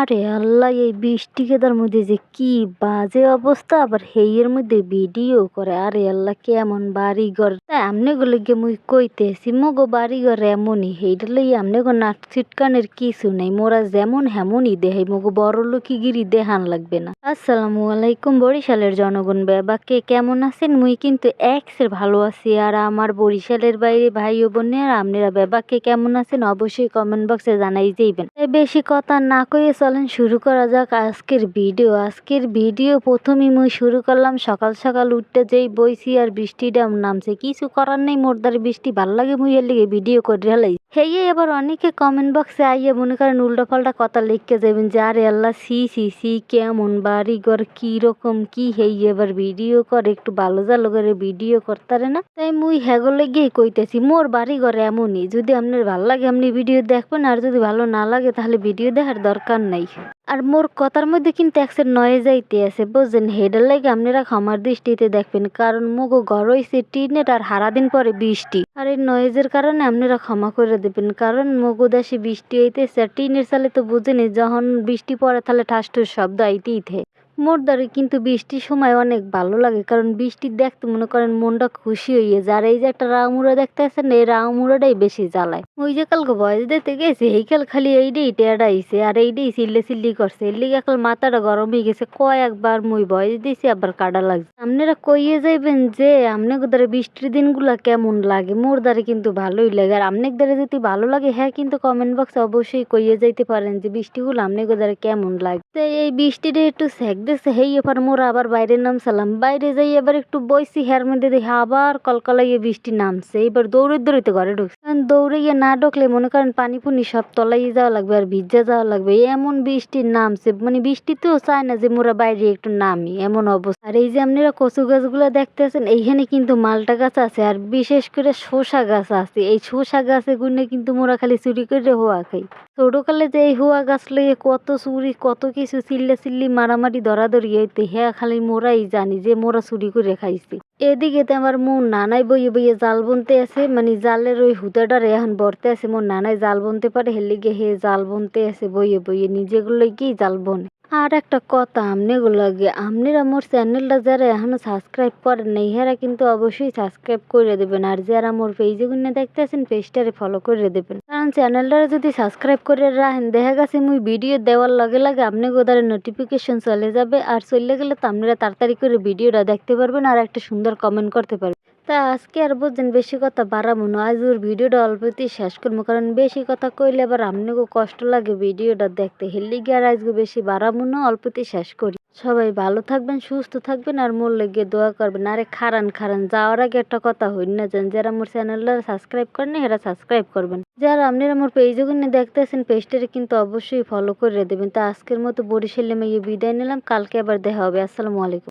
আরে আল্লাহ, এই বৃষ্টি কেদার মধ্যে যে কি বাজে অবস্থা, আবার হেইয়ের মধ্যে ভিডিও করে। আরে আল্লাহ, কেমন বাড়ি ঘর আমনে গুলো গে মুই কইতেছি, মগো বাড়ি ঘর এমনই। হেইটা লই আমনে গো নাট ছিটকানের কিছু নাই। মোরা যেমন হেমনই দেহাই, মগো বড় লোকি গিরি দেহান লাগবে না। আসসালামু আলাইকুম বরিশালের জনগণ বাবা কে কেমন আছেন? মুই কিন্তু এক্সের ভালো আছি, আর আমার বরিশালের বাইরে ভাই ও বোনে আর আপনারা বাবাকে কেমন আছেন? অবশ্যই কমেন্ট বক্সে জানাই যাইবেন। বেশি কথা না কয়ে চলেন শুরু করা যাক আজকের ভিডিও। আজকের ভিডিও প্রথমেই মুই শুরু করলাম, সকাল সকাল উঠতে যেই বইছি আর বৃষ্টিটা নামছে। কিছু করার নেই মোরদার বৃষ্টি ভালো লাগে, মুই এর লিগে ভিডিও করে হেলাই হেয়ে এবার অনেকে কমেন্ট বক্সে আইয়ে মনে করেন উল্টো পাল্টা কথা লিখকে যাবেন যে, আরে আল্লাহ, সি সি সি, কেমন বাড়ি ঘর রকম, কি হেই, এবার ভিডিও করে, একটু ভালো জালো করে ভিডিও করতারে না? তাই মুই হেগলে গিয়ে কইতেছি, মোর বাড়ি ঘর এমনই, যদি আপনার ভালো লাগে, আপনি ভিডিও দেখবেন, আর যদি ভালো না লাগে, তাহলে ভিডিও দেখার দরকার নাই। আর মোর কথার মধ্যে কিন্তু একসের নয়ে যাইতে আছে, বুঝছেন? হেডের লাগে আপনারা ক্ষমার দৃষ্টিতে দেখবেন, কারণ মুগো ঘর হইছে টিনের আর হারাদিন পরে বৃষ্টি। আর এই নয়েজের কারণে আপনারা ক্ষমা করে দেবেন, কারণ মুগো দেশে বৃষ্টি হইতেছে আর টিনের চালে তো বুঝেনি যখন বৃষ্টি পড়ে তাহলে ঠাস ঠুস শব্দ আইতেই থে। মোর দ্বারে কিন্তু বৃষ্টির সময় অনেক ভালো লাগে, কারণ বৃষ্টি দেখতে মনে করেন মনটা খুশি হইয়ে যায়। আর এই যে একটা রামুড়া দেখতে আছেন, এই রামুড়াটাই বেশি জ্বালায়। ওই যে কালকে বয়স দিতে গেছে এইকাল খালি এইটাই টেডাইছে আর এইটাই চিল্লে চিল্লি করছে। এর লিগে কাল মাথাটা গরম হয়ে গেছে, কয়েকবার মুই বয়স দিছি, আবার কাটা লাগছে। আপনারা কইয়ে যাইবেন যে আপনাকে দ্বারা বৃষ্টির দিনগুলা কেমন লাগে? মোর কিন্তু ভালোই লাগে। আর আপনাকে দ্বারা যদি ভালো লাগে হ্যাঁ কিন্তু কমেন্ট বক্সে অবশ্যই কইয়ে যাইতে পারেন যে বৃষ্টিগুলো আপনাকে দ্বারা কেমন লাগে। তো এই বৃষ্টিটা একটু সেক দিছে, হেই এবার মোরা আবার বাইরে নামছিলাম বাইরে যাই এবার একটু বইছি, হের মধ্যে দেখি আবার কলকলাইয়ে বৃষ্টি নামছে। এবার দৌড়ে দৌড়িতে ঘরে ঢুকছে। কারণ দৌড়ে গিয়ে না ঢুকলে মনে করেন পানি পুনি সব তলাই যাওয়া লাগবে আর ভিজা যাওয়া লাগবে। এমন বৃষ্টি নামছে মানে বৃষ্টিতেও চায় না যে মোরা বাইরে একটু নামি, এমন অবস্থা। আর এই যে আপনারা কচু গাছগুলো দেখতেছেন, এইখানে কিন্তু মালটা গাছ আছে আর বিশেষ করে শসা গাছ আছে। এই শসা গাছে গুনে কিন্তু মোরা খালি চুরি করে হওয়া খাই। ছোটকালে যে এই হুয়া গাছ লইয়ে কত চুরি, কত কিছু চিল্লা চিল্লি মারামারি ধরাধরি হইতে হ্যাঁ খালি মোরাই জানি যে মোরা চুরি করে খাইছি। এদিকে তো আমার মোর নানাই বইয়ে বইয়ে জাল বুনতে আছে মানে জালের ওই হুতাটার এখন বর্তে আছে মোর নানাই জাল বুনতে পারে হেলিগে হে জাল বুনতে আছে বইয়ে বইয়ে, নিজেগুলোই কি জাল বনে? আর একটা কথা আমনেগুলো লাগে। আমনেরা মোর চ্যানেলটা যারা এখনও সাবস্ক্রাইব করেন নাই, হেরা কিন্তু অবশ্যই সাবস্ক্রাইব করে দেবেন। আর যারা মোর পেজে গুনে দেখতেছেন পেজটারে ফলো করে দেবেন। কারণ চ্যানেলটারে যদি সাবস্ক্রাইব করে রাখেন, দেখা গেছে মুই ভিডিও দেওয়ার লগে লাগে আপনি গোদারে নোটিফিকেশন চলে যাবে। আর চলে গেলে তো আপনারা তাড়াতাড়ি করে ভিডিওটা দেখতে পারবেন আর একটা সুন্দর কমেন্ট করতে পারবেন। তা আজকে আর বুঝছেন বেশি কথা বাড়াবো না। আজ ওর ভিডিওটা অল্পতেই শেষ করব, কারণ বেশি কথা কইলে আবার আপনাকেও কষ্ট লাগে ভিডিওটা দেখতে। হেললি গিয়ে আর আজকে বেশি বাড়াবো না, অল্পতেই শেষ করি। সবাই ভালো থাকবেন, সুস্থ থাকবেন, আর মোর লেগে দোয়া করবেন। আরে খারান খারান, যাওয়ার আগে একটা কথা হইন না যান যারা মোর চ্যানেলটা সাবস্ক্রাইব করেন এরা সাবস্ক্রাইব করবেন। যারা আপনারা মোর পেজে গুনে দেখতেছেন পেজটারে কিন্তু অবশ্যই ফলো করে দেবেন। তা আজকের মতো বরিশালে মেয়ে বিদায় নিলাম, কালকে আবার দেখা হবে, আসসালামু আলাইকুম।